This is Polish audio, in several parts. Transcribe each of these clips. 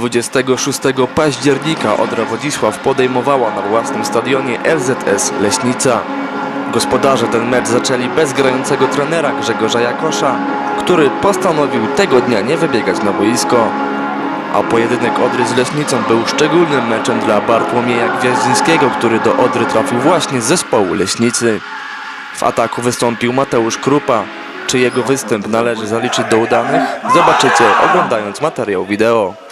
26 października Odra Wodzisław podejmowała na własnym stadionie LZS Leśnica. Gospodarze ten mecz zaczęli bez grającego trenera Grzegorza Jakosza, który postanowił tego dnia nie wybiegać na boisko. A pojedynek Odry z Leśnicą był szczególnym meczem dla Bartłomieja Gwiaździńskiego, który do Odry trafił właśnie z zespołu Leśnicy. W ataku wystąpił Mateusz Krupa. Czy jego występ należy zaliczyć do udanych? Zobaczycie oglądając materiał wideo.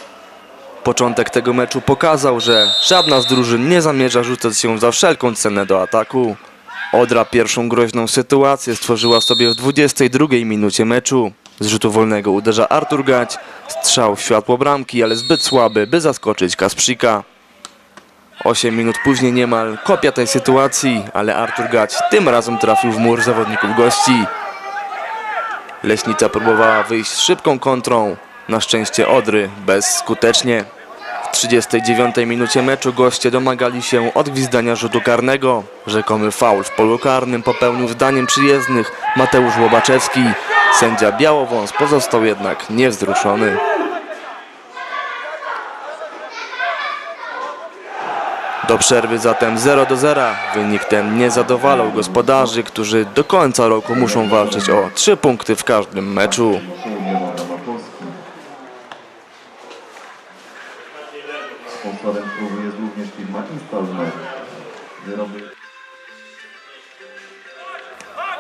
Początek tego meczu pokazał, że żadna z drużyn nie zamierza rzucać się za wszelką cenę do ataku. Odra pierwszą groźną sytuację stworzyła sobie w 22 minucie meczu. Z rzutu wolnego uderza Artur Gać, strzał w światło bramki, ale zbyt słaby, by zaskoczyć Kasprzyka. 8 minut później niemal kopia tej sytuacji, ale Artur Gać tym razem trafił w mur zawodników gości. Leśnica próbowała wyjść szybką kontrą, na szczęście Odry bezskutecznie. W 39 minucie meczu goście domagali się odgwizdania rzutu karnego. Rzekomy faul w polu karnym popełnił zdaniem przyjezdnych Mateusz Łobaczewski. Sędzia Białowąs pozostał jednak niewzruszony. Do przerwy zatem 0 do 0. Wynik ten nie zadowalał gospodarzy, którzy do końca roku muszą walczyć o 3 punkty w każdym meczu. Klubu jest również firma Installmer. Wyroby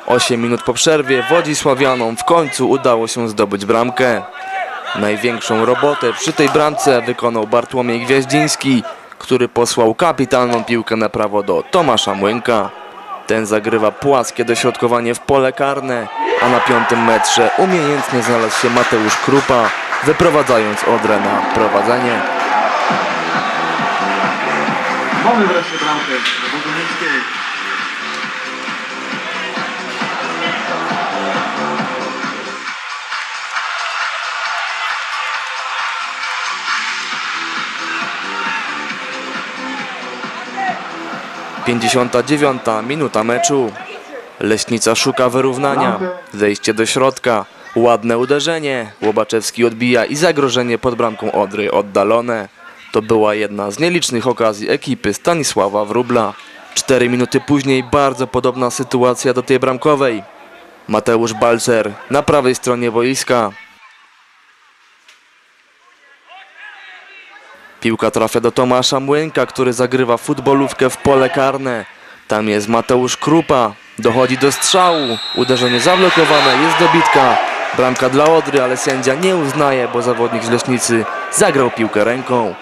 8 minut po przerwie Wodzisławianom w końcu udało się zdobyć bramkę. Największą robotę przy tej bramce wykonał Bartłomiej Gwiaździński, który posłał kapitalną piłkę na prawo do Tomasza Młynka. Ten zagrywa płaskie dośrodkowanie w pole karne, a na piątym metrze umiejętnie znalazł się Mateusz Krupa, wyprowadzając Odrę na prowadzenie. Mamy wreszcie bramkę do Bogunickiej. Pięćdziesiąta dziewiąta minuta meczu. Leśnica szuka wyrównania. Zejście do środka. Ładne uderzenie. Łobaczewski odbija i zagrożenie pod bramką Odry oddalone. To była jedna z nielicznych okazji ekipy Stanisława Wróbla. Cztery minuty później bardzo podobna sytuacja do tej bramkowej. Mateusz Balcer na prawej stronie boiska. Piłka trafia do Tomasza Młynka, który zagrywa futbolówkę w pole karne. Tam jest Mateusz Krupa. Dochodzi do strzału. Uderzenie zablokowane, jest dobitka. Bramka dla Odry, ale sędzia nie uznaje, bo zawodnik z Leśnicy zagrał piłkę ręką.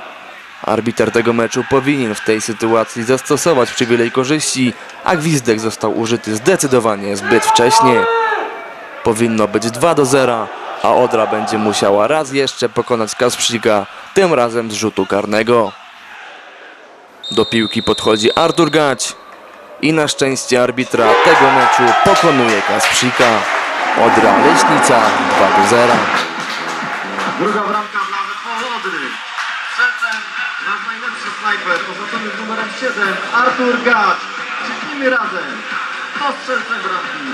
Arbiter tego meczu powinien w tej sytuacji zastosować przywilej korzyści, a gwizdek został użyty zdecydowanie zbyt wcześnie. Powinno być 2 do 0, a Odra będzie musiała raz jeszcze pokonać Kasprzyka, tym razem z rzutu karnego. Do piłki podchodzi Artur Gać i na szczęście arbitra tego meczu pokonuje Kasprzyka. Odra Leśnica 2 do 0. Druga bramka nasz najlepszy snajper, oznaczony numerem 7, Artur Gacz. Krzyknijmy razem. To strzelcem bramki.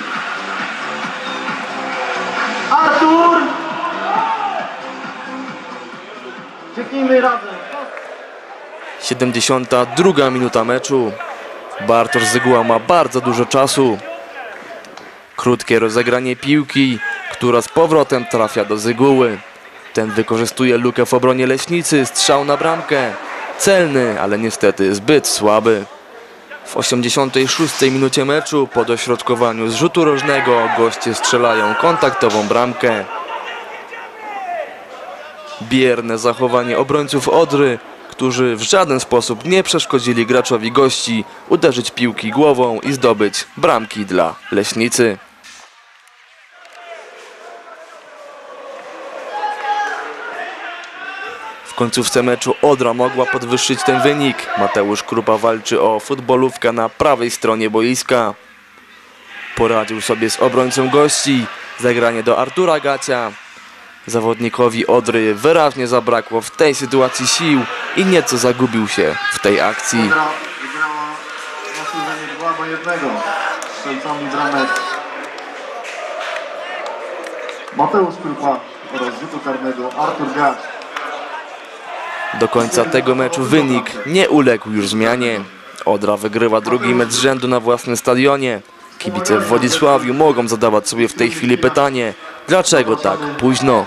Artur! Krzyknijmy razem. 72 minuta meczu. Bartosz Zygła ma bardzo dużo czasu. Krótkie rozegranie piłki, która z powrotem trafia do Zyguły. Ten wykorzystuje lukę w obronie Leśnicy, strzał na bramkę. Celny, ale niestety zbyt słaby. W 86 minucie meczu po dośrodkowaniu z rzutu rożnego goście strzelają kontaktową bramkę. Bierne zachowanie obrońców Odry, którzy w żaden sposób nie przeszkodzili graczowi gości uderzyć piłki głową i zdobyć bramki dla Leśnicy. W końcówce meczu Odra mogła podwyższyć ten wynik. Mateusz Krupa walczy o futbolówkę na prawej stronie boiska. Poradził sobie z obrońcą gości. Zagranie do Artura Gacia. Zawodnikowi Odry wyraźnie zabrakło w tej sytuacji sił i nieco zagubił się w tej akcji. Odra wygrała zasłużenie 2 do 1. Strzelcami bramek. Mateusz Krupa oraz karnego Artur Gacz. Do końca tego meczu wynik nie uległ już zmianie. Odra wygrywa drugi mecz rzędu na własnym stadionie. Kibice w Wodzisławiu mogą zadawać sobie w tej chwili pytanie, dlaczego tak późno?